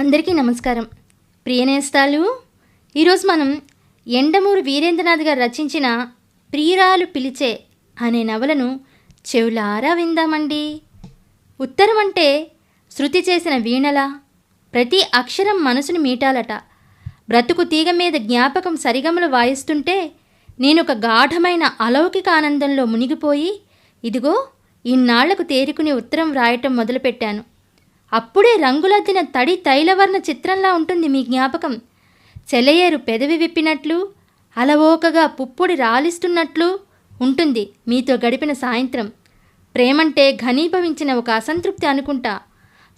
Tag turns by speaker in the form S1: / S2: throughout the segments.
S1: అందరికీ నమస్కారం. ప్రియనేస్తాలు ఈరోజు మనం ఎండమూరు వీరేంద్రనాథ్ గారు రచించిన ప్రియురాలు పిలిచే అనే నవలను చెవులారా విందామండి. ఉత్తరం అంటే శృతి చేసిన వీణలా ప్రతి అక్షరం మనసుని మీటాలట. బ్రతుకు తీగ మీద జ్ఞాపకం సరిగమలు వాయిస్తుంటే నేను ఒక గాఢమైన అలౌకిక ఆనందంలో మునిగిపోయి ఇదిగో ఇన్నాళ్ళకు తేరుకుని ఉత్తరం వ్రాయటం మొదలుపెట్టాను. అప్పుడే రంగులద్దిన తడి తైలవర్ణ చిత్రంలా ఉంటుంది మీ జ్ఞాపకం. చెలయేరు పెదవి విప్పినట్లు అలవోకగా పుప్పుడి రాలిస్తున్నట్లు ఉంటుంది మీతో గడిపిన సాయంత్రం. ప్రేమంటే ఘనీభవించిన ఒక అసంతృప్తి అనుకుంటా.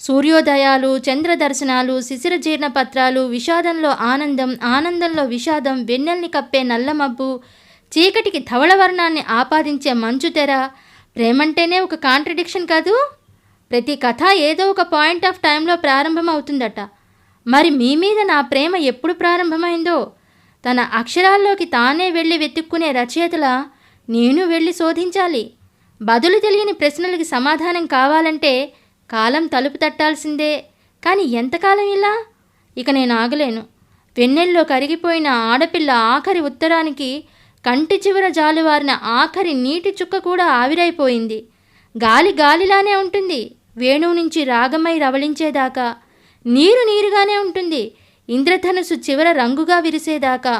S1: సూర్యోదయాలు చంద్రదర్శనాలు శిశిర జీర్ణపత్రాలు విషాదంలో ఆనందం ఆనందంలో విషాదం వెన్నెల్ని కప్పే నల్లమబ్బు చీకటికి ధవళవర్ణాన్ని ఆపాదించే మంచు తెర ప్రేమంటేనే ఒక కాంట్రడిక్షన్ కాదు? ప్రతి కథ ఏదో ఒక పాయింట్ ఆఫ్ టైంలో ప్రారంభమవుతుందట. మరి మీ మీద నా ప్రేమ ఎప్పుడు ప్రారంభమైందో? తన అక్షరాల్లోకి తానే వెళ్ళి వెతుక్కునే రచయితల నేను వెళ్ళి శోధించాలి. బదులు తెలియని ప్రశ్నలకి సమాధానం కావాలంటే కాలం తలుపు తట్టాల్సిందే. కానీ ఎంతకాలం ఇలా? ఇక నేను ఆగలేను. వెన్నెల్లో కరిగిపోయిన ఆడపిల్ల ఆఖరి ఉత్తరానికి కంటి చివర జాలువారిన ఆఖరి నీటి చుక్క కూడా ఆవిరైపోయింది. గాలి గాలిలానే ఉంటుంది. వేణువు నుంచి రాగమై రవళించేదాకా. నీరు నీరుగానే ఉంటుంది. ఇంద్రధనుసు చివర రంగుగా విరిసేదాకా.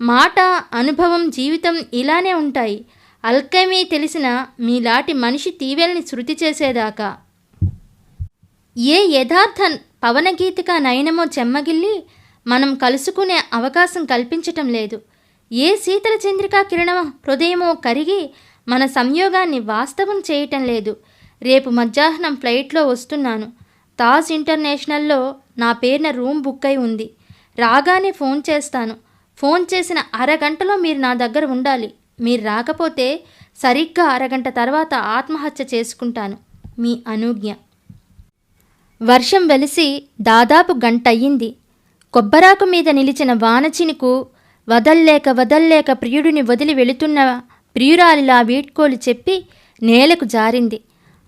S1: మాట అనుభవం జీవితం ఇలానే ఉంటాయి. అల్కమీ తెలిసిన మీలాటి మనిషి తీవెల్ని శృతి చేసేదాకా. ఏ యథార్థ పవనగీతిక నయనమో చెమ్మగిల్లి మనం కలుసుకునే అవకాశం కల్పించటం లేదు. ఏ శీతల చంద్రికా కిరణం హృదయమో కరిగి మన సంయోగాన్ని వాస్తవం చేయటం లేదు. రేపు మధ్యాహ్నం ఫ్లైట్లో వస్తున్నాను. తాజ్ ఇంటర్నేషనల్లో నా పేరున రూమ్ బుక్ అయి ఉంది. రాగానే ఫోన్ చేస్తాను. ఫోన్ చేసిన అరగంటలో మీరు నా దగ్గర ఉండాలి. మీరు రాకపోతే సరిగ్గా అరగంట తర్వాత ఆత్మహత్య చేసుకుంటాను. మీ అనుజ్ఞ వర్షం వెలిసి దాదాపు గంట అయ్యింది కొబ్బరాకు మీద నిలిచిన వానచినుకు వదల్లేక వదల్లేక ప్రియుడిని వదిలి వెళుతున్న ప్రియురాలిలా వీడ్కోలు చెప్పి నేలకు జారింది.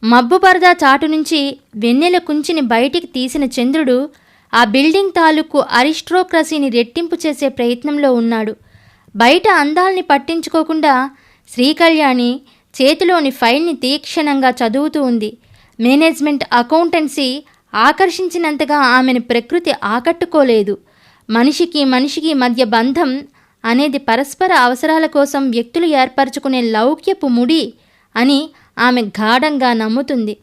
S1: మబ్బు పరదా చాటు నుంచి వెన్నెల కుంచిని బయటికి తీసిన చంద్రుడు ఆ బిల్డింగ్ తాలూకు అరిస్ట్రోక్రసీని రెట్టింపు చేసే ప్రయత్నంలో ఉన్నాడు. బయట అందాల్ని పట్టించుకోకుండా శ్రీకళ్యాణి చేతిలోని ఫైల్ని తీక్షణంగా చదువుతూ ఉంది. మేనేజ్మెంట్ అకౌంటెన్సీ ఆకర్షించినంతగా ఆమెను ప్రకృతి ఆకట్టుకోలేదు. మనిషికి మనిషికి మధ్య బంధం అనేది పరస్పర అవసరాల కోసం వ్యక్తులు ఏర్పరచుకునే లౌక్యపు ముడి అని ఆమె గాఢంగా నమ్ముతుంది.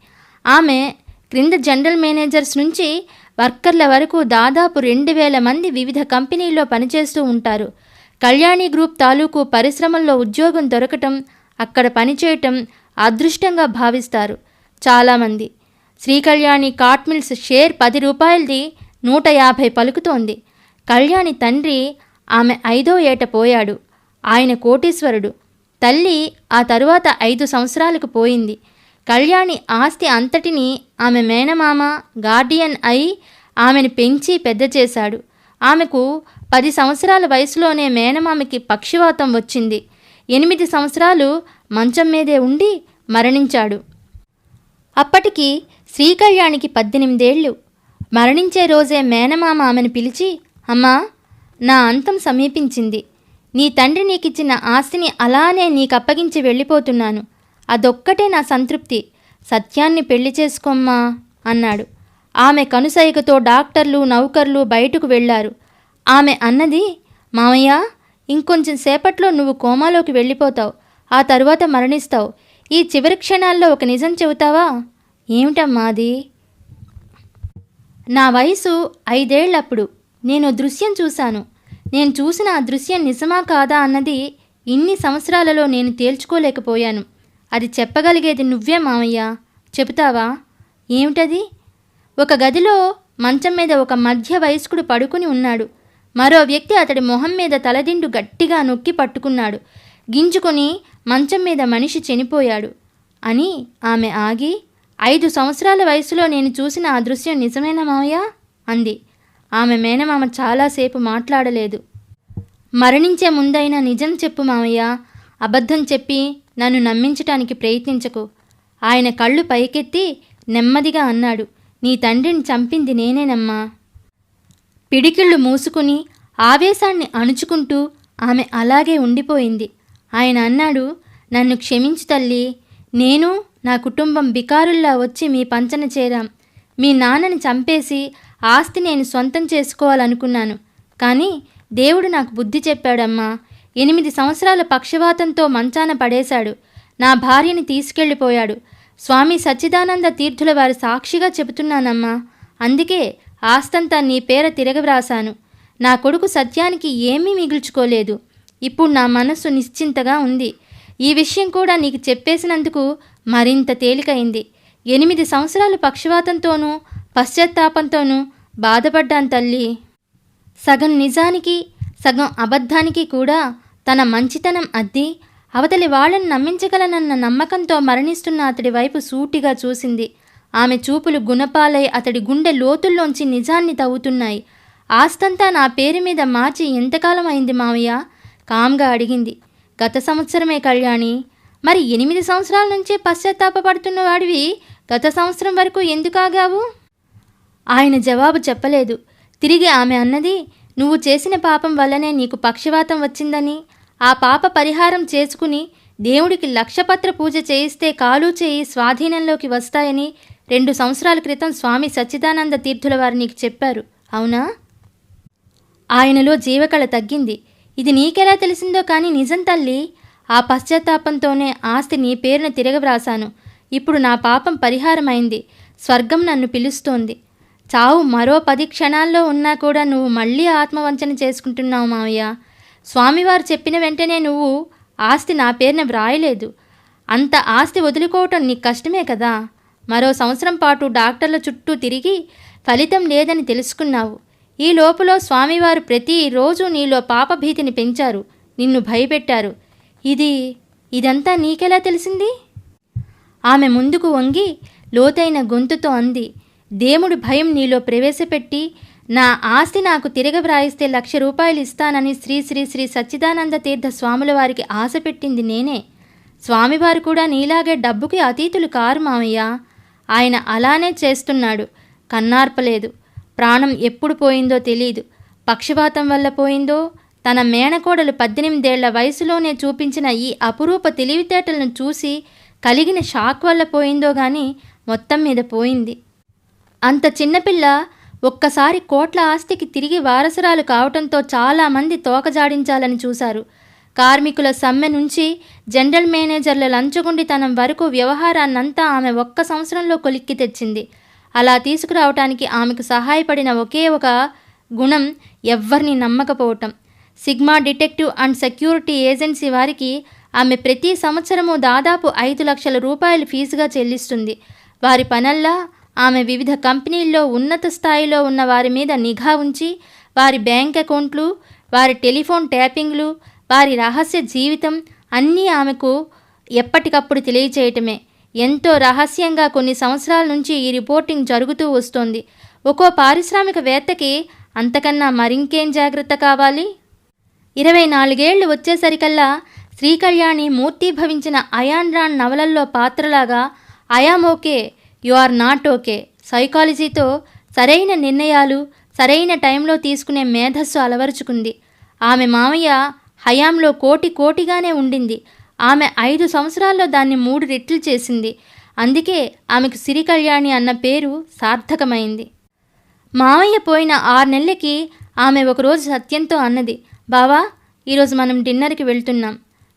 S1: ఆమె క్రింద జనరల్ మేనేజర్స్ నుంచి వర్కర్ల వరకు దాదాపు రెండు వేల మంది వివిధ కంపెనీల్లో పనిచేస్తూ ఉంటారు. కళ్యాణి గ్రూప్ తాలూకు పరిశ్రమల్లో ఉద్యోగం దొరకటం అక్కడ పనిచేయటం అదృష్టంగా భావిస్తారు చాలామంది. శ్రీ కళ్యాణి కాట్మిల్స్ షేర్ పది రూపాయలది నూట యాభై పలుకుతోంది. కళ్యాణి తండ్రి ఆమె ఐదో ఏట పోయాడు. ఆయన కోటీశ్వరుడు. తల్లి ఆ తరువాత ఐదు సంవత్సరాలకు పోయింది. కళ్యాణి ఆస్తి అంతటిని ఆమె మేనమామ గార్డియన్ అయి ఆమెను పెంచి పెద్ద చేశాడు. ఆమెకు పది సంవత్సరాల వయసులోనే మేనమామకి పక్షివాతం వచ్చింది. ఎనిమిది సంవత్సరాలు మంచం మీదే ఉండి మరణించాడు. అప్పటికి శ్రీకళ్యాణికి పద్దెనిమిదేళ్ళు మరణించే రోజే మేనమామ ఆమెను పిలిచి అమ్మా నా అంతం సమీపించింది. నీ తండ్రి నీకిచ్చిన ఆస్తిని అలానే నీకప్పగించి వెళ్ళిపోతున్నాను. అదొక్కటే నా సంతృప్తి. సత్యాన్ని పెళ్ళి చేసుకోమ్మా అన్నాడు. ఆమె కనుసైగతో డాక్టర్లు నౌకర్లు బయటకు వెళ్ళారు. ఆమె అన్నది మామయ్య ఇంకొంచెం సేపట్లో నువ్వు కోమాలోకి వెళ్ళిపోతావు. ఆ తరువాత మరణిస్తావు. ఈ చివరి క్షణాల్లో ఒక నిజం చెబుతావా? ఏమిటమ్మా అది? నా వయసు ఐదేళ్ళప్పుడు నేను దృశ్యం చూశాను. నేను చూసిన ఆ దృశ్యం నిజమా కాదా అన్నది ఇన్ని సంవత్సరాలలో నేను తేల్చుకోలేకపోయాను. అది చెప్పగలిగేది నువ్వే మామయ్య చెబుతావా? ఏమిటది? ఒక గదిలో మంచం మీద ఒక మధ్య వయస్కుడు పడుకుని ఉన్నాడు. మరో వ్యక్తి అతడి మొహం మీద తలదిండు గట్టిగా నొక్కి పట్టుకున్నాడు. గింజుకొని మంచం మీద మనిషి చనిపోయాడు అని ఆమె ఆగి ఐదు సంవత్సరాల వయసులో నేను చూసిన ఆ దృశ్యం నిజమేనా మామయ్య అంది. ఆమె మేనమామ చాలాసేపు మాట్లాడలేదు. మరణించే ముందైనా నిజం చెప్పు మామయ్య అబద్ధం చెప్పి నన్ను నమ్మించటానికి ప్రయత్నించకు. ఆయన కళ్ళు పైకెత్తి నెమ్మదిగా అన్నాడు. నీ తండ్రిని చంపింది నేనేనమ్మా. పిడికిళ్ళు మూసుకుని ఆవేశాన్ని అణుచుకుంటూ ఆమె అలాగే ఉండిపోయింది. ఆయన అన్నాడు నన్ను క్షమించు తల్లి. నేను నా కుటుంబం బికారుల్లా వచ్చి మీ పంచన చేరాం. మీ నాన్నని చంపేసి ఆస్తి నేను సొంతం చేసుకోవాలనుకున్నాను. కానీ దేవుడు నాకు బుద్ధి చెప్పాడమ్మా. ఎనిమిది సంవత్సరాల పక్షవాతంతో మంచాన పడేశాడు. నా భార్యని తీసుకెళ్ళిపోయాడు. స్వామి సచ్చిదానంద తీర్థుల వారి సాక్షిగా చెబుతున్నానమ్మా. అందుకే ఆస్తంతా నీ పేర తిరగవ్రాశాను నా కొడుకు సత్యానికి ఏమీ మిగుల్చుకోలేదు. ఇప్పుడు నా మనస్సు నిశ్చింతగా ఉంది. ఈ విషయం కూడా నీకు చెప్పేసినందుకు మరింత తేలికైంది. ఎనిమిది సంవత్సరాలు పక్షవాతంతోనూ పశ్చాత్తాపంతోనూ బాధపడ్డాను తల్లి. సగం నిజానికి సగం అబద్ధానికి కూడా తన మంచితనం అద్ది అవతలి వాళ్ళని నమ్మించగలనన్న నమ్మకంతో మరణిస్తున్న అతడి వైపు సూటిగా చూసింది. ఆమె చూపులు గుణపాలై అతడి గుండె లోతుల్లోంచి నిజాన్ని తవ్వుతున్నాయి. ఆస్తంతా నా పేరు మీద మార్చి ఎంతకాలం అయింది మావయ్య? కామ్గా అడిగింది. గత సంవత్సరమే కళ్యాణి. మరి ఎనిమిది సంవత్సరాల నుంచే పశ్చాత్తాపడుతున్న వాడివి గత సంవత్సరం వరకు ఎందుకు ఆగావు? ఆయన జవాబు చెప్పలేదు. తిరిగి ఆమె అన్నది నువ్వు చేసిన పాపం వల్లనే నీకు పక్షవాతం వచ్చిందని. ఆ పాప పరిహారం చేసుకుని దేవుడికి లక్షపత్ర పూజ చేయిస్తే కాలు చేయి స్వాధీనంలోకి వస్తాయని రెండు సంవత్సరాల క్రితం స్వామి సచ్చిదానంద తీర్థుల వారు నీకు చెప్పారు. అవునా? ఆయనలో జీవకళ తగ్గింది. ఇది నీకెలా తెలిసిందో కానీ నిజం తల్లి ఆ పశ్చాత్తాపంతోనే ఆస్తి నీ పేరున తిరగవ్రాశాను ఇప్పుడు నా పాపం పరిహారమైంది. స్వర్గం నన్ను పిలుస్తోంది. చావు మరో పది క్షణాల్లో ఉన్నా కూడా నువ్వు మళ్ళీ ఆత్మవంచన చేసుకుంటున్నావు మావయ్య. స్వామివారు చెప్పిన వెంటనే నువ్వు ఆస్తి నా పేరున వ్రాయలేదు. అంత ఆస్తి వదులుకోవటం నీకు కష్టమే కదా. మరో సంవత్సరం పాటు డాక్టర్ల చుట్టూ తిరిగి ఫలితం లేదని తెలుసుకున్నావు. ఈ లోపల స్వామివారు ప్రతిరోజు నీలో పాపభీతిని పెంచారు. నిన్ను భయపెట్టారు. ఇది ఇదంతా నీకెలా తెలిసింది? ఆమె ముందుకు వంగి లోతైన గొంతుతో అంది. దేవుడి భయం నీలో ప్రవేశపెట్టి నా ఆస్తి నాకు తిరగ వ్రాయిస్తే లక్ష రూపాయలు ఇస్తానని శ్రీ శ్రీ శ్రీ సచ్చిదానంద తీర్థ స్వాముల వారికి ఆశ పెట్టింది నేనే. స్వామివారు కూడా నీలాగే డబ్బుకి అతీతులు కారు మామయ్య. ఆయన అలానే చేస్తున్నాడు. కన్నార్పలేదు. ప్రాణం ఎప్పుడు పోయిందో తెలియదు పక్షపాతం వల్ల పోయిందో తన మేనకోడలు పద్దెనిమిదేళ్ళ వయసులోనే చూపించిన ఈ అపురూప తెలివితేటలను చూసి కలిగిన షాక్ వల్ల పోయిందో గాని మొత్తం మీద పోయింది. అంత చిన్నపిల్ల ఒక్కసారి కోట్ల ఆస్తికి తిరిగి వారసురాలు కావటంతో చాలామంది తోకజాడించాలని చూశారు. కార్మికుల సమ్మె నుంచి జనరల్ మేనేజర్ల లంచగొండితనం వరకు వ్యవహారాన్నంతా ఆమె ఒక్క సంవత్సరంలో కొలిక్కి తెచ్చింది. అలా తీసుకురావటానికి ఆమెకు సహాయపడిన ఒకే ఒక గుణం ఎవ్వరిని నమ్మకపోవటం. Sigma detective and security agency వారికి ఆమె ప్రతి సంవత్సరము దాదాపు ఐదు లక్షల రూపాయలు ఫీజుగా చెల్లిస్తుంది. వారి పనల్లా ఆమె వివిధ కంపెనీల్లో ఉన్నత స్థాయిలో ఉన్న వారి మీద నిఘా ఉంచి వారి బ్యాంక్ అకౌంట్లు వారి టెలిఫోన్ ట్యాపింగ్లు వారి రహస్య జీవితం అన్నీ ఆమెకు ఎప్పటికప్పుడు తెలియచేయటమే. ఎంతో రహస్యంగా కొన్ని సంవత్సరాల నుంచి ఈ రిపోర్టింగ్ జరుగుతూ వస్తోంది. ఒక్కో పారిశ్రామికవేత్తకి అంతకన్నా మరింకేం జాగ్రత్త కావాలి? ఇరవై నాలుగేళ్ళు వచ్చేసరికల్లా శ్రీకళ్యాణి మూర్తిభవించిన అయాన్ రాన్ నవలల్లో పాత్రలాగా I'm okay okay you are not okay. సైకాలజీతో సరైన నిర్ణయాలు సరైన టైంలో తీసుకునే మేధస్సు అలవరుచుకుంది. ఆమె మామయ్య హయాంలో కోటి కోటిగానే ఉండింది. ఆమె ఐదు సంవత్సరాల్లో దాన్ని మూడు రెట్లు చేసింది. అందుకే ఆమెకు సిరి కళ్యాణి అన్న పేరు సార్థకమైంది. మామయ్య పోయిన ఆరు నెలలకి ఆమె ఒకరోజు సత్యంతో అన్నది బావా ఈరోజు మనం డిన్నర్కి వెళ్తున్నాం.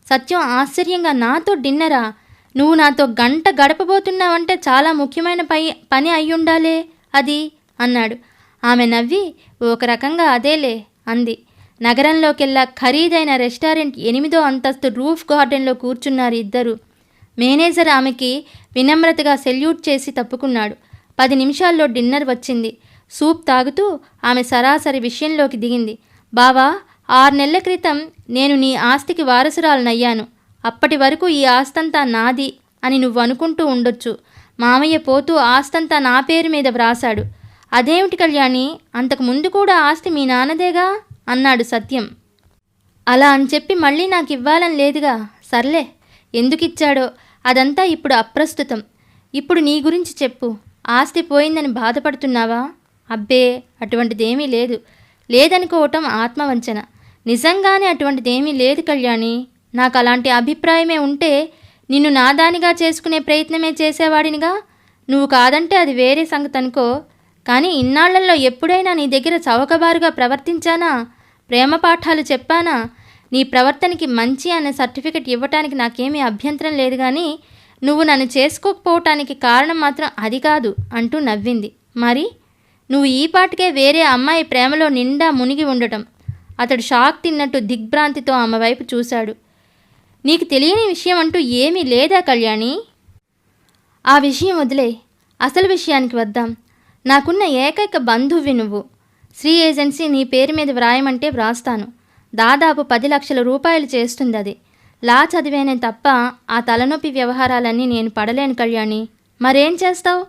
S1: సత్యం ఆశ్చర్యంగా నాతో డిన్నరా? నువ్వు నాతో గంట గడపబోతున్నావంటే చాలా ముఖ్యమైన పై పని అయ్యుండాలే అది అన్నాడు. ఆమె నవ్వి ఒక రకంగా అదేలే అంది. నగరంలోకెల్లా ఖరీదైన రెస్టారెంట్ ఎనిమిదో అంతస్తు రూఫ్ గార్డెన్లో కూర్చున్నారు ఇద్దరు. మేనేజర్ ఆమెకి వినమ్రతగా సెల్యూట్ చేసి తప్పుకున్నాడు. పది నిమిషాల్లో డిన్నర్ వచ్చింది. సూప్ తాగుతూ ఆమె సరాసరి విషయంలోకి దిగింది. బావా ఆరు నెలల క్రితం నేను నీ ఆస్తికి వారసురాలనయ్యాను. అప్పటి వరకు ఈ ఆస్తంతా నాది అని నువ్వు అనుకుంటూ ఉండొచ్చు. మామయ్య పోతూ ఆస్తంతా నా పేరు మీద వ్రాశాడు. అదేమిటి కళ్యాణి? అంతకు ముందు కూడా ఆస్తి మీ నాన్నదేగా? అన్నాడు సత్యం. అలా అని చెప్పి మళ్ళీ నాకు ఇవ్వాలని లేదుగా? సర్లే. ఎందుకిచ్చాడో? అదంతా ఇప్పుడు అప్రస్తుతం. ఇప్పుడు నీ గురించి చెప్పు. ఆస్తి పోయిందని బాధపడుతున్నావా? అబ్బే అటువంటిదేమీ లేదు. లేదనుకోవటం ఆత్మవంచన. నిజంగానే అటువంటిదేమీ లేదు కళ్యాణి. నాకు అలాంటి అభిప్రాయమే ఉంటే నిన్ను నాదానిగా చేసుకునే ప్రయత్నమే చేసేవాడినిగా? నువ్వు కాదంటే అది వేరే సంగతి అనుకో కానీ ఇన్నాళ్ళలో ఎప్పుడైనా నీ దగ్గర చౌకబారుగా ప్రవర్తించానా? ప్రేమ పాఠాలు చెప్పానా? నీ ప్రవర్తనకి మంచి అనే సర్టిఫికెట్ ఇవ్వటానికి నాకేమీ అభ్యంతరం లేదు కానీ నువ్వు నన్ను చేసుకోకపోవటానికి కారణం మాత్రం అది కాదు అంటూ నవ్వింది. మరి? నువ్వు ఈ పాటికే వేరే అమ్మాయి ప్రేమలో నిండా మునిగి ఉండటం. అతడు షాక్ తిన్నట్టు దిగ్భ్రాంతితో ఆమె వైపు చూశాడు. నీకు తెలియని విషయం అంటూ ఏమీ లేదా కళ్యాణి? ఆ విషయం వదిలే. అసలు విషయానికి వద్దాం. నాకున్న ఏకైక బంధువి నువ్వు. శ్రీ ఏజెన్సీ నీ పేరు మీద వ్రాయమంటే వ్రాస్తాను. దాదాపు పది లక్షల రూపాయలు చేస్తుంది అది. లా చదివేనే తప్ప ఆ తలనొప్పి వ్యవహారాలన్నీ నేను పడలేను కళ్యాణి. మరేం చేస్తావు?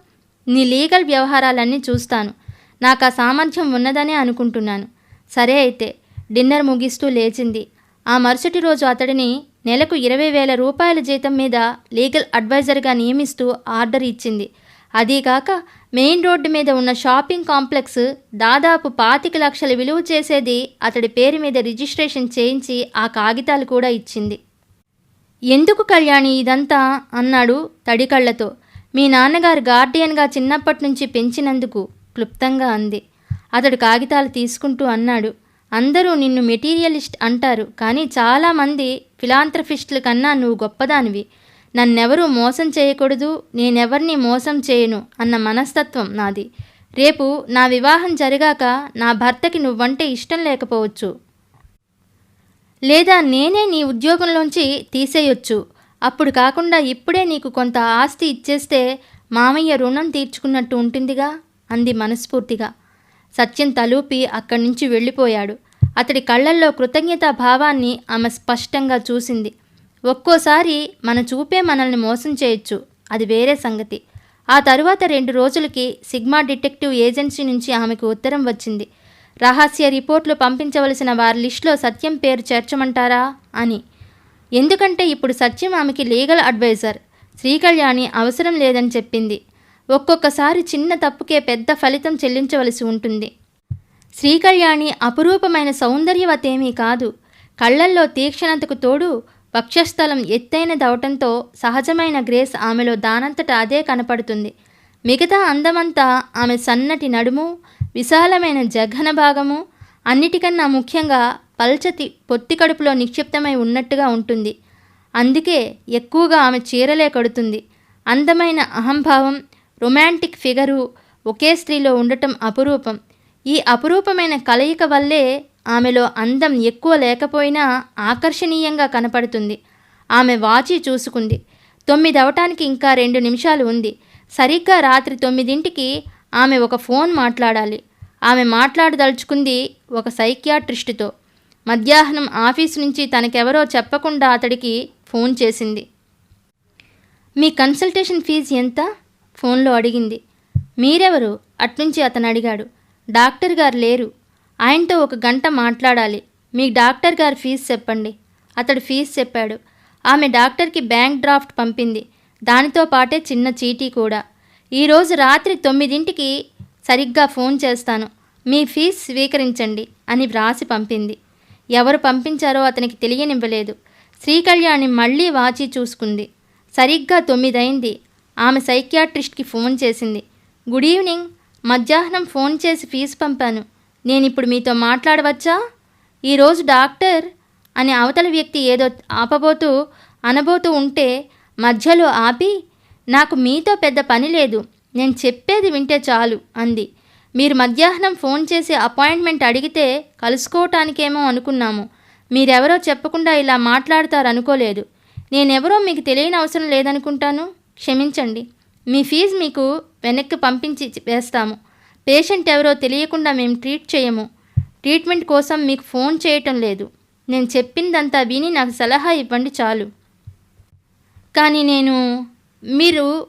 S1: నీ లీగల్ వ్యవహారాలన్నీ చూస్తాను. నాకు ఆ సామర్థ్యం ఉన్నదనే అనుకుంటున్నాను. సరే అయితే డిన్నర్ ముగిస్తూ లేచింది. ఆ మరుసటి రోజు అతడిని నెలకు ఇరవై వేల రూపాయల జీతం మీద లీగల్ అడ్వైజర్గా నియమిస్తూ ఆర్డర్ ఇచ్చింది. అదీగాక మెయిన్ రోడ్డు మీద ఉన్న షాపింగ్ కాంప్లెక్స్ దాదాపు పాతిక లక్షల విలువ చేసేది అతడి పేరు మీద రిజిస్ట్రేషన్ చేయించి ఆ కాగితాలు కూడా ఇచ్చింది. ఎందుకు కళ్యాణి ఇదంతా? అన్నాడు తడికళ్ళతో మీ నాన్నగారు గార్డియన్గా చిన్నప్పటి నుంచి పెంచినందుకు క్లుప్తంగా అంది. అతడు కాగితాలు తీసుకుంటూ అన్నాడు. అందరూ నిన్ను మెటీరియలిస్ట్ అంటారు కానీ చాలామంది ఫిలాంథ్రఫిస్టుల కన్నా నువ్వు గొప్పదానివి. నన్నెవరూ మోసం చేయకూడదు నేనెవరిని మోసం చేయను అన్న మనస్తత్వం నాది. రేపు నా వివాహం జరిగాక నా భర్తకి నువ్వంటే ఇష్టం లేకపోవచ్చు. లేదా నేనే నీ ఉద్యోగంలోంచి తీసేయొచ్చు. అప్పుడు కాకుండా ఇప్పుడే నీకు కొంత ఆస్తి ఇచ్చేస్తే మామయ్య రుణం తీర్చుకున్నట్టు ఉంటుందిగా అంది మనస్ఫూర్తిగా. సత్యం తలూపి అక్కడి నుంచి వెళ్ళిపోయాడు. అతడి కళ్ళల్లో కృతజ్ఞతా భావాన్ని ఆమె స్పష్టంగా చూసింది. ఒక్కోసారి మన చూపే మనల్ని మోసం చేయొచ్చు. అది వేరే సంగతి. ఆ తరువాత రెండు రోజులకి సిగ్మా డిటెక్టివ్ ఏజెన్సీ నుంచి ఆమెకు ఉత్తరం వచ్చింది. రహస్య రిపోర్ట్లు పంపించవలసిన వారి లిస్టులో సత్యం పేరు చేర్చమంటారా? అని. ఎందుకంటే ఇప్పుడు సత్యం ఆమెకి లీగల్ అడ్వైజర్. శ్రీకళ్యాణి అవసరం లేదని చెప్పింది. ఒక్కొక్కసారి చిన్న తప్పుకే పెద్ద ఫలితం చెల్లించవలసి ఉంటుంది. శ్రీకళ్యాణి అపురూపమైన సౌందర్యవతేమీ కాదు. కళ్ళల్లో తీక్షణతకు తోడు వక్షస్థలం ఎత్తైనదవటంతో సహజమైన గ్రేస్ ఆమెలో దానంతట అదే కనపడుతుంది. మిగతా అందమంతా ఆమె సన్నటి నడుము విశాలమైన జఘన భాగము అన్నిటికన్నా ముఖ్యంగా పల్చతి పొత్తి కడుపులో నిక్షిప్తమై ఉన్నట్టుగా ఉంటుంది. అందుకే ఎక్కువగా ఆమె చీరలే కడుతుంది. అందమైన అహంభావం రొమాంటిక్ ఫిగరు ఒకే స్త్రీలో ఉండటం అపురూపం. ఈ అపురూపమైన కలయిక వల్లే ఆమెలో అందం ఎక్కువ లేకపోయినా ఆకర్షణీయంగా కనపడుతుంది. ఆమె వాచి చూసుకుంది. తొమ్మిది అవటానికి ఇంకా రెండు నిమిషాలు ఉంది. సరిగ్గా రాత్రి తొమ్మిదింటికి ఆమె ఒక ఫోన్ మాట్లాడాలి. ఆమె మాట్లాడదలుచుకుంది ఒక సైకియాట్రిస్టుతో. మధ్యాహ్నం ఆఫీసు నుంచి తనకెవరో చెప్పకుండా అతడికి ఫోన్ చేసింది. మీ కన్సల్టేషన్ ఫీజు ఎంత? ఫోన్లో అడిగింది. మీరెవరు? అట్నుంచి అతను అడిగాడు. డాక్టర్ గారు లేరు. ఆయనతో ఒక గంట మాట్లాడాలి. మీ డాక్టర్ గారు ఫీజు చెప్పండి. అతడు ఫీజు చెప్పాడు. ఆమె డాక్టర్కి బ్యాంక్ డ్రాఫ్ట్ పంపింది. దానితో పాటే చిన్న చీటీ కూడా. ఈరోజు రాత్రి తొమ్మిదింటికి సరిగ్గా ఫోన్ చేస్తాను. మీ ఫీజు స్వీకరించండి అని వ్రాసి పంపింది. ఎవరు పంపించారో అతనికి తెలియనివ్వలేదు. శ్రీకళ్యాణి మళ్ళీ వాచి చూసుకుంది. సరిగ్గా తొమ్మిదైంది ఆమె సైకియాట్రిస్ట్కి ఫోన్ చేసింది. Good evening. మధ్యాహ్నం ఫోన్ చేసి ఫీజు పంపాను. నేను ఇప్పుడు మీతో మాట్లాడవచ్చా? ఈరోజు డాక్టర్ అని అవతల వ్యక్తి ఏదో ఆపబోతూ అనబోతూ ఉంటే మధ్యలో ఆపి నాకు మీతో పెద్ద పని లేదు. నేను చెప్పేది వింటే చాలు అంది. మీరు మధ్యాహ్నం ఫోన్ చేసి అపాయింట్మెంట్ అడిగితే కలుసుకోవటానికేమో అనుకున్నాము. మీరెవరో చెప్పకుండా ఇలా మాట్లాడతారు అనుకోలేదు నేనెవరో మీకు తెలియని అవసరం లేదనుకుంటాను. క్షమించండి. మీ ఫీజు మీకు వెనక్కి పంపించి వేస్తాము. పేషెంట్ ఎవరో తెలియకుండా మేము ట్రీట్ చేయము. ట్రీట్మెంట్ కోసం మీకు ఫోన్ చేయటం లేదు. నేను చెప్పిందంతా విని నాకు సలహా ఇవ్వండి చాలు. కానీ నేను మీరు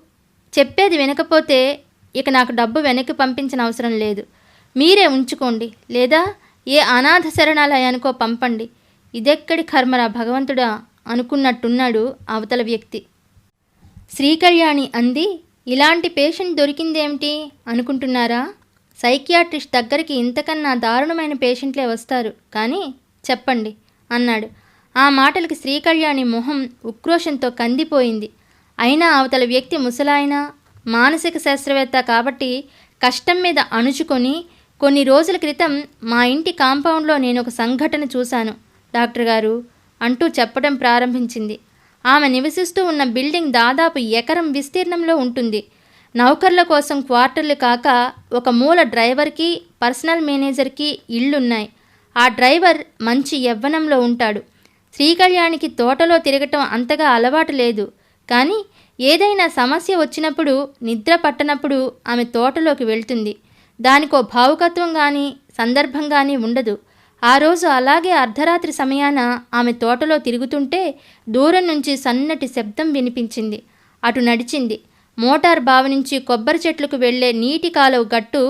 S1: చెప్పేది వినకపోతే ఇక నాకు డబ్బు వెనక్కి పంపించిన అవసరం లేదు. మీరే ఉంచుకోండి. లేదా ఏ అనాథ శరణాలయానికో పంపండి. ఇదెక్కడి కర్మరా భగవంతుడా అనుకున్నట్టున్నాడు అవతల వ్యక్తి. శ్రీకళ్యాణి అంది ఇలాంటి పేషెంట్ దొరికిందేమిటి? అనుకుంటున్నారా? సైకియాట్రిస్ట్ దగ్గరికి ఇంతకన్నా దారుణమైన పేషెంట్లే వస్తారు. కానీ చెప్పండి అన్నాడు. ఆ మాటలకి శ్రీకళ్యాణి మొహం ఉక్రోషంతో కందిపోయింది. అయినా అవతల వ్యక్తి ముసలాయన? మానసిక శాస్త్రవేత్త కాబట్టి కష్టం మీద అణుచుకొని కొన్ని రోజుల క్రితం మా ఇంటి కాంపౌండ్లో నేను ఒక సంఘటన చూశాను డాక్టర్ గారు అంటూ చెప్పడం ప్రారంభించింది. ఆమె నివసిస్తూ ఉన్న బిల్డింగ్ దాదాపు ఎకరం విస్తీర్ణంలో ఉంటుంది. నౌకర్ల కోసం క్వార్టర్లు కాక ఒక మూల డ్రైవర్కి పర్సనల్ మేనేజర్కి ఇళ్ళున్నాయి. ఆ డ్రైవర్ మంచి యవ్వనంలో ఉంటాడు. శ్రీకళ్యాణికి తోటలో తిరగటం అంతగా అలవాటు లేదు. కానీ ఏదైనా సమస్య వచ్చినప్పుడు నిద్ర పట్టనప్పుడు ఆమె తోటలోకి వెళ్తుంది. దానికో భావుకత్వం కానీ సందర్భం కానీ ఉండదు. ఆ రోజు అలాగే అర్ధరాత్రి సమయాన ఆమె తోటలో తిరుగుతుంటే దూరం నుంచి సన్నటి శబ్దం వినిపించింది. అటు నడిచింది. మోటార్ బావి నుంచి కొబ్బరి చెట్లకు వెళ్ళే నీటి కాలువ గట్టు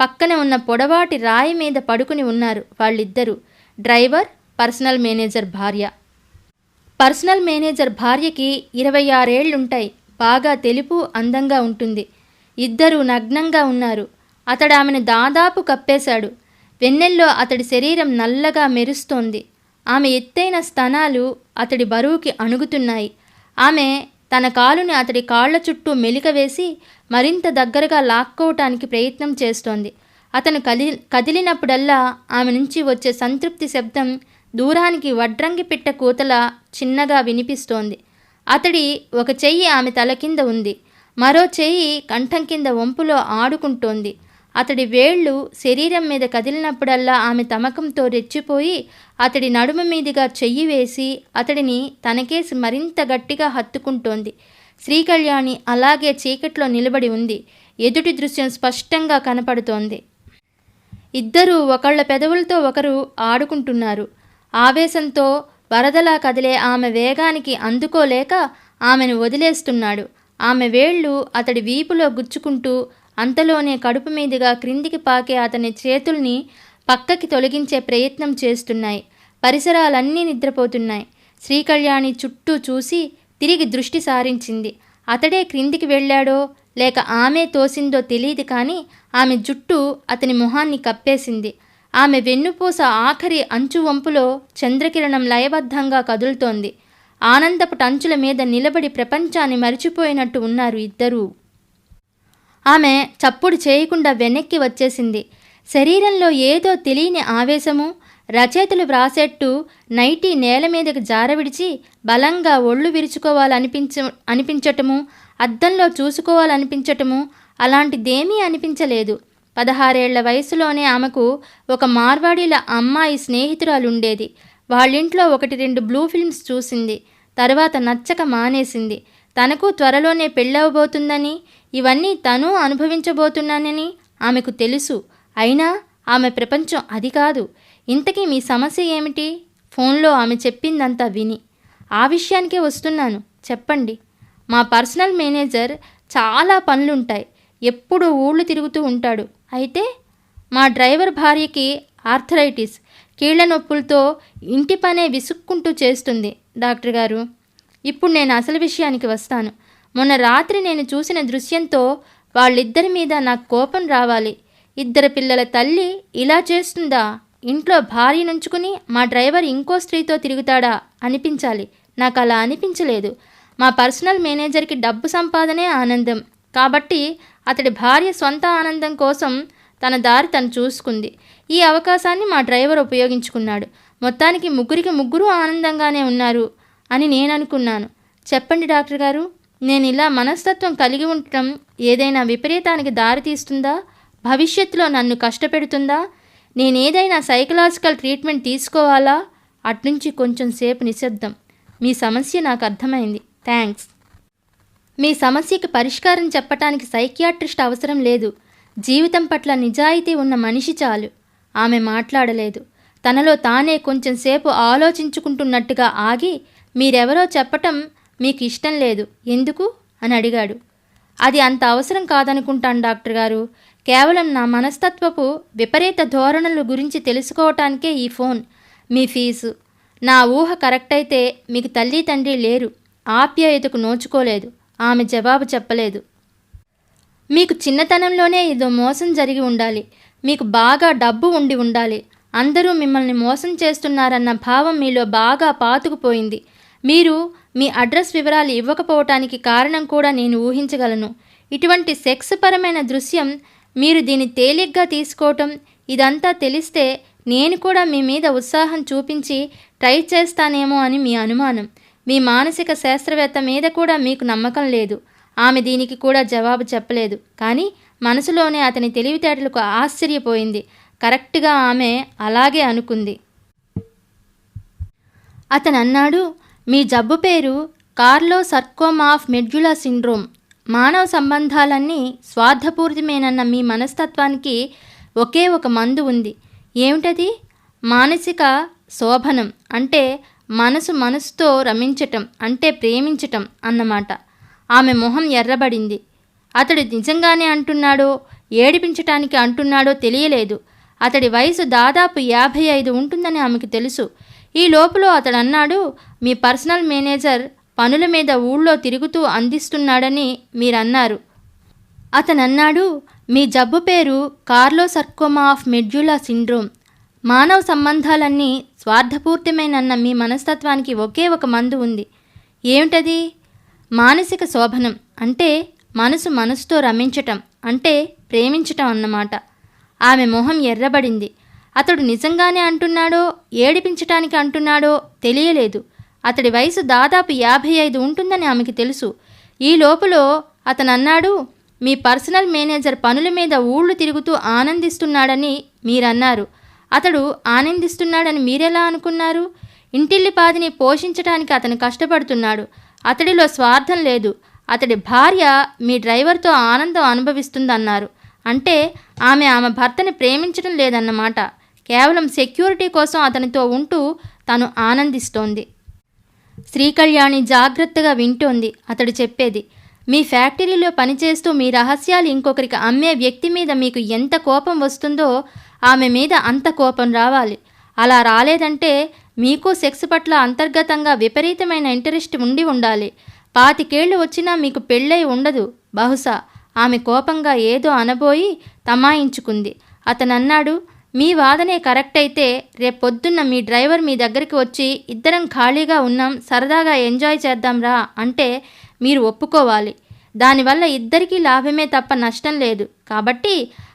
S1: పక్కన ఉన్న పొడవాటి రాయి మీద పడుకుని ఉన్నారు వాళ్ళిద్దరూ. డ్రైవర్ పర్సనల్ మేనేజర్ భార్య. పర్సనల్ మేనేజర్ భార్యకి ఇరవై ఆరేళ్ళుంటాయి. బాగా తెలుపు అందంగా ఉంటుంది. ఇద్దరూ నగ్నంగా ఉన్నారు. అతడు ఆమెను దాదాపు కప్పేశాడు. వెన్నెల్లో అతడి శరీరం నల్లగా మెరుస్తోంది. ఆమె ఎత్తైన స్తనాలు అతడి బరువుకి అణుగుతున్నాయి. ఆమె తన కాలుని అతడి కాళ్ళ చుట్టూ మెలిక వేసి మరింత దగ్గరగా లాక్కోవటానికి ప్రయత్నం చేస్తోంది. అతను కది కదిలినప్పుడల్లా ఆమె నుంచి వచ్చే సంతృప్తి శబ్దం దూరానికి వడ్రంగి పిట్ట కూతల చిన్నగా వినిపిస్తోంది. అతడి ఒక చెయ్యి ఆమె తల కింద ఉంది. మరో చెయ్యి కంఠం కింద వంపులో ఆడుకుంటోంది. అతడి వేళ్ళు శరీరం మీద కదిలినప్పుడల్లా ఆమె తమకంతో రెచ్చిపోయి అతడి నడుము మీదుగా చెయ్యి వేసి అతడిని తనకేసి మరింత గట్టిగా హత్తుకుంటోంది. శ్రీకళ్యాణి అలాగే చీకట్లో నిలబడి ఉంది. ఎదుటి దృశ్యం స్పష్టంగా కనపడుతోంది. ఇద్దరూ ఒకళ్ళ పెదవులతో ఒకరు ఆడుకుంటున్నారు. ఆవేశంతో వరదలా కదిలే ఆమె వేగానికి అందుకోలేక ఆమెను వదిలేస్తున్నాడు. ఆమె వేళ్ళు అతడి వీపులో గుచ్చుకుంటూ అంతలోనే కడుపు మీదుగా క్రిందికి పాకే అతని చేతుల్ని పక్కకి తొలగించే ప్రయత్నం చేస్తున్నాయి. పరిసరాలన్నీ నిద్రపోతున్నాయి. శ్రీకళ్యాణి చుట్టూ చూసి తిరిగి దృష్టి సారించింది. అతడే క్రిందికి వెళ్ళాడో లేక ఆమె తోసిందో తెలియదు కానీ ఆమె జుట్టు అతని మొహాన్ని కప్పేసింది. ఆమె వెన్నుపూస ఆఖరి అంచు వంపులో చంద్రకిరణం లయబద్ధంగా కదులుతోంది. ఆనందపు టంచుల మీద నిలబడి ప్రపంచాన్ని మరిచిపోయినట్టు ఉన్నారు ఇద్దరూ. ఆమె చప్పుడు చేయకుండా వెనక్కి వచ్చేసింది. శరీరంలో ఏదో తెలియని ఆవేశము రచయితలు వ్రాసేట్టు నైటీ నేల మీదకి జారవిడిచి బలంగా ఒళ్ళు విరుచుకోవాలనిపించ అనిపించటము అద్దంలో చూసుకోవాలనిపించటము అలాంటిదేమీ అనిపించలేదు. పదహారేళ్ళ వయసులోనే ఆమెకు ఒక మార్వాడీల అమ్మాయి స్నేహితురాలుండేది. వాళ్ళింట్లో ఒకటి రెండు బ్లూ ఫిల్మ్స్ చూసింది. తర్వాత నచ్చక మానేసింది. తనకు త్వరలోనే పెళ్ళవబోతుందని ఇవన్నీ తను అనుభవించబోతున్నానని ఆమెకు తెలుసు. అయినా ఆమె ప్రపంచం అది కాదు. ఇంతకీ మీ సమస్య ఏమిటి? ఫోన్లో ఆమె చెప్పిందంతా విని. ఆ విషయానికే వస్తున్నాను. చెప్పండి. మా పర్సనల్ మేనేజర్ చాలా పనులుంటాయి. ఎప్పుడూ ఊళ్ళు తిరుగుతూ ఉంటాడు. అయితే మా డ్రైవర్ భార్యకి ఆర్థరైటిస్ కీళ్ళ నొప్పులతో ఇంటి పనే విసుక్కుంటూ చేస్తుంది డాక్టర్ గారు. ఇప్పుడు నేను అసలు విషయానికి వస్తాను. మొన్న రాత్రి నేను చూసిన దృశ్యంతో వాళ్ళిద్దరి మీద నాకు కోపం రావాలి. ఇద్దరు పిల్లల తల్లి ఇలా చేస్తుందా? ఇంట్లో భార్య నుంచుకుని మా డ్రైవర్ ఇంకో స్త్రీతో తిరుగుతాడా? అనిపించాలి. నాకు అలా అనిపించలేదు. మా పర్సనల్ మేనేజర్కి డబ్బు సంపాదనే ఆనందం. కాబట్టి అతడి భార్య సొంత ఆనందం కోసం తన దారి తను చూసుకుంది. ఈ అవకాశాన్ని మా డ్రైవర్ ఉపయోగించుకున్నాడు. మొత్తానికి ముగ్గురికి ముగ్గురు ఆనందంగానే ఉన్నారు. అని నేను అనుకున్నాను చెప్పండి డాక్టర్ గారు నేను ఇలా మనస్తత్వం కలిగి ఉండటం ఏదైనా విపరీతానికి దారి తీస్తుందా? భవిష్యత్తులో నన్ను కష్టపెడుతుందా? నేనేదైనా సైకలాజికల్ ట్రీట్మెంట్ తీసుకోవాలా? అట్నుంచి కొంచెం సేపు నిశ్శబ్దం. మీ సమస్య నాకు అర్థమైంది. థ్యాంక్స్. మీ సమస్యకి పరిష్కారం చెప్పటానికి సైకియాట్రిస్ట్ అవసరం లేదు. జీవితం పట్ల నిజాయితీ ఉన్న మనిషి చాలు. ఆమె మాట్లాడలేదు. తనలో తానే కొంచెం సేపు ఆలోచించుకుంటున్నట్టుగా ఆగి మీరెవరో చెప్పటం మీకు ఇష్టం లేదు. ఎందుకు? అని అడిగాడు. అది అంత అవసరం కాదనుకుంటాను డాక్టర్ గారు. కేవలం నా మనస్తత్వపు విపరీత ధోరణుల గురించి తెలుసుకోవటానికే ఈ ఫోన్. మీ ఫీజు. నా ఊహ కరెక్ట్ అయితే మీకు తల్లి తండ్రి లేరు. ఆప్యాయతకు నోచుకోలేదు. ఆమె జవాబు చెప్పలేదు. మీకు చిన్నతనంలోనే ఏదో మోసం జరిగి ఉండాలి. మీకు బాగా డబ్బు ఉండి ఉండాలి. అందరూ మిమ్మల్ని మోసం చేస్తున్నారన్న భావం మీలో బాగా పాతుకుపోయింది. మీరు మీ అడ్రస్ వివరాలు ఇవ్వకపోవటానికి కారణం కూడా నేను ఊహించగలను. ఇటువంటి సెక్స్ పరమైన దృశ్యం మీరు దీన్ని తేలిగ్గా తీసుకోవటం ఇదంతా తెలిస్తే నేను కూడా మీ మీద ఉత్సాహం చూపించి ట్రై చేస్తానేమో అని మీ అనుమానం. మీ మానసిక శాస్త్రవేత్త మీద కూడా మీకు నమ్మకం లేదు. ఆమె దీనికి కూడా జవాబు చెప్పలేదు. కానీ మనసులోనే అతని తెలివితేటలకు ఆశ్చర్యపోయింది. కరెక్ట్గా ఆమె అలాగే అనుకుంది. అతను అన్నాడు మీ జబ్బు పేరు కార్లో సర్కోమ్ ఆఫ్ మెడ్యులా సిండ్రోమ్. మానవ సంబంధాలన్నీ స్వార్థపూరితమేనన్న మీ మనస్తత్వానికి ఒకే ఒక మందు ఉంది. ఏమిటది? మానసిక శోభనం అంటే మనసు మనసుతో రమించటం అంటే ప్రేమించటం అన్నమాట. ఆమె మొహం ఎర్రబడింది. అతడు నిజంగానే అంటున్నాడో ఏడిపించటానికి అంటున్నాడో తెలియలేదు. అతడి వయసు దాదాపు యాభై ఐదు ఉంటుందని ఆమెకు తెలుసు. ఈ లోపల అతడన్నాడు మీ పర్సనల్ మేనేజర్ పనుల మీద ఊళ్ళో తిరుగుతూ అందిస్తున్నాడని మీరన్నారు. అతనన్నాడు మీ జబ్బు పేరు కార్లో సర్కోమా ఆఫ్ మెడ్యులా సిండ్రోమ్. మానవ సంబంధాలన్నీ స్వార్థపూర్తమైనన్న మీ మనస్తత్వానికి ఒకే ఒక మందు ఉంది. ఏమిటది? మానసిక శోభనం. అంటే మనసు మనసుతో రమించటం అంటే ప్రేమించటం అన్నమాట. ఆమె మొహం ఎర్రబడింది. అతడు నిజంగానే అంటున్నాడో ఏడిపించటానికి అంటున్నాడో తెలియలేదు. అతడి వయసు దాదాపు యాభై ఐదు ఉంటుందని ఆమెకి తెలుసు. ఈ లోపల అతను అన్నాడు మీ పర్సనల్ మేనేజర్ పనుల మీద ఊళ్ళు తిరుగుతూ ఆనందిస్తున్నాడని మీరన్నారు. అతడు ఆనందిస్తున్నాడని మీరెలా అనుకున్నారు? ఇంటిల్లిపాదిని పోషించడానికి అతను కష్టపడుతున్నాడు. అతడిలో స్వార్థం లేదు. అతడి భార్య మీ డ్రైవర్తో ఆనందం అనుభవిస్తుందన్నారు. అంటే ఆమె ఆమె భర్తని ప్రేమించడం లేదన్నమాట. కేవలం సెక్యూరిటీ కోసం అతనితో ఉంటూ తను ఆనందిస్తోంది. శ్రీకళ్యాణి జాగ్రత్తగా వింటోంది. అతడు చెప్పేది మీ ఫ్యాక్టరీలో పనిచేస్తూ మీ రహస్యాలు ఇంకొకరికి అమ్మే వ్యక్తి మీద మీకు ఎంత కోపం వస్తుందో ఆమె మీద అంత కోపం రావాలి. అలా రాలేదంటే మీకు సెక్స్ పట్ల అంతర్గతంగా విపరీతమైన ఇంటరెస్ట్ ఉండి ఉండాలి. పాతికేళ్ళు వచ్చినా మీకు పెళ్ళై ఉండదు. బహుశా ఆమె కోపంగా ఏదో అనబోయి తమాయించుకుంది. అతనన్నాడు మీ వాదనే కరెక్ట్ అయితే రేపొద్దున్న మీ డ్రైవర్ మీ దగ్గరికి వచ్చి ఇద్దరం ఖాళీగా ఉన్నాం సరదాగా ఎంజాయ్ చేద్దాంరా అంటే మీరు ఒప్పుకోవాలి. దానివల్ల ఇద్దరికీ లాభమే తప్ప నష్టం లేదు. కాబట్టి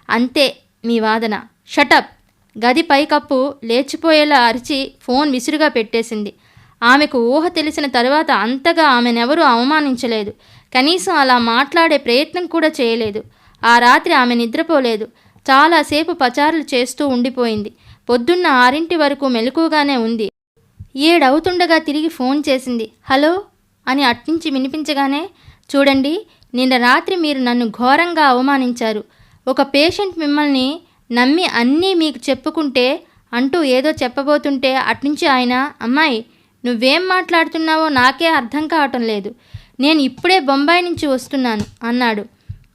S1: అంతే మీ వాదన. షటప్ గది పైకప్పు లేచిపోయేలా అరిచి ఫోన్ విసురుగా పెట్టేసింది. ఆమెకు ఊహ తెలిసిన తరువాత అంతగా ఆమెనెవరూ అవమానించలేదు. కనీసం అలా మాట్లాడే ప్రయత్నం కూడా చేయలేదు. ఆ రాత్రి ఆమె నిద్రపోలేదు. చాలాసేపు పచారులు చేస్తూ ఉండిపోయింది. పొద్దున్న ఆరింటి వరకు మెలకుగానే ఉంది. ఏడవుతుండగా తిరిగి ఫోన్ చేసింది. హలో అని అట్నుంచి వినిపించగానే చూడండి నిన్న రాత్రి మీరు నన్ను ఘోరంగా అవమానించారు. ఒక పేషెంట్ మిమ్మల్ని నమ్మి అన్నీ మీకు చెప్పుకుంటే అంటూ ఏదో చెప్పబోతుంటే అట్నుంచి ఆయన అమ్మాయి నువ్వేం మాట్లాడుతున్నావో నాకే అర్థం కావటం లేదు. నేను ఇప్పుడే బొంబాయి నుంచి వస్తున్నాను అన్నాడు.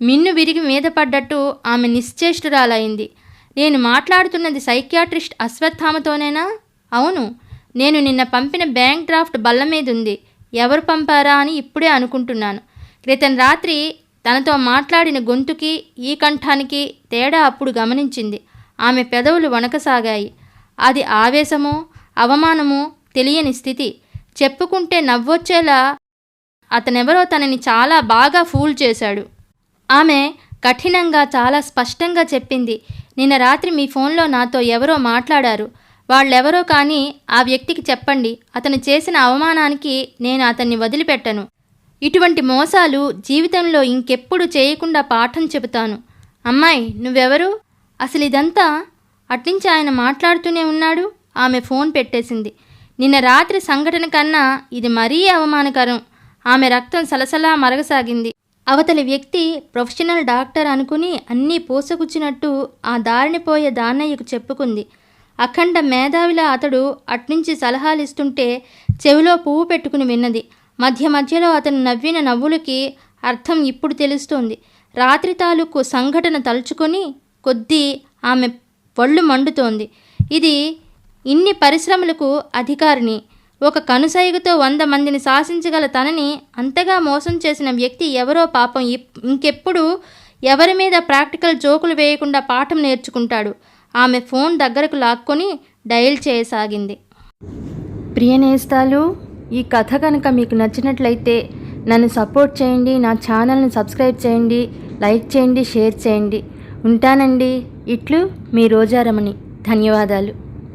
S1: మిన్ను విరిగి మీద పడ్డట్టు ఆమె నిశ్చేష్టురాలైంది. నేను మాట్లాడుతున్నది సైకియాట్రిస్ట్ అశ్వత్థామతోనేనా అవును నేను నిన్న పంపిన బ్యాంక్ డ్రాఫ్ట్ బల్ల మీద ఉంది ఎవరు పంపారా అని ఇప్పుడే అనుకుంటున్నాను. క్రితం రాత్రి తనతో మాట్లాడిన గొంతుకి ఈ కంఠానికి తేడా అప్పుడు గమనించింది. ఆమె పెదవులు వణకసాగాయి. అది ఆవేశమో అవమానమో తెలియని స్థితి. చెప్పుకుంటే నవ్వొచ్చేలా అతనెవరో తనని చాలా బాగా ఫూల్ చేశాడు. ఆమె కఠినంగా చాలా స్పష్టంగా చెప్పింది. నిన్న రాత్రి మీ ఫోన్లో నాతో ఎవరో మాట్లాడారు. వాళ్ళెవరో కానీ ఆ వ్యక్తికి చెప్పండి. అతను చేసిన అవమానానికి నేను అతన్ని వదిలిపెట్టను. ఇటువంటి మోసాలు జీవితంలో ఇంకెప్పుడు చేయకుండా పాఠం చెబుతాను. అమ్మాయి నువ్వెవరు? అసలు ఇదంతా అట్నుంచి ఆయన మాట్లాడుతూనే ఉన్నాడు. ఆమె ఫోన్ పెట్టేసింది. నిన్న రాత్రి సంఘటన కన్నా ఇది మరీ అవమానకరం. ఆమె రక్తం సలసలా మరగసాగింది. అవతలి వ్యక్తి ప్రొఫెషనల్ డాక్టర్ అనుకుని అన్నీ పోసగుచ్చినట్టు ఆ దారిని పోయే దానయ్యకు చెప్పుకుంది. అఖండ మేధావిలా అతడు అట్నుంచి సలహాలిస్తుంటే చెవిలో పువ్వు పెట్టుకుని విన్నది. మధ్య మధ్యలో అతను నవ్విన నవ్వులకి అర్థం ఇప్పుడు తెలుస్తోంది. రాత్రి తాలూకు సంఘటన తలుచుకొని కొద్దీ ఆమె పళ్ళు మండుతోంది. ఇది ఇన్ని పరిశ్రమలకు అధికారిని ఒక కనుసైగుతో వంద మందిని శాసించగల తనని అంతగా మోసం చేసిన వ్యక్తి ఎవరో పాపం ఇప్- ఇంకెప్పుడు ఎవరి మీద ప్రాక్టికల్ జోకులు వేయకుండా పాఠం నేర్చుకుంటాడు. ఆమె ఫోన్ దగ్గరకు లాక్కొని డయల్ చేయసాగింది. ప్రియనేస్తాలు ఈ కథ కనుక మీకు నచ్చినట్లయితే నన్ను సపోర్ట్ చేయండి నా ఛానల్ని సబ్స్క్రైబ్ చేయండి లైక్ చేయండి షేర్ చేయండి. ఉంటానండి. ఇట్లు మీ రోజారమణి. ధన్యవాదాలు.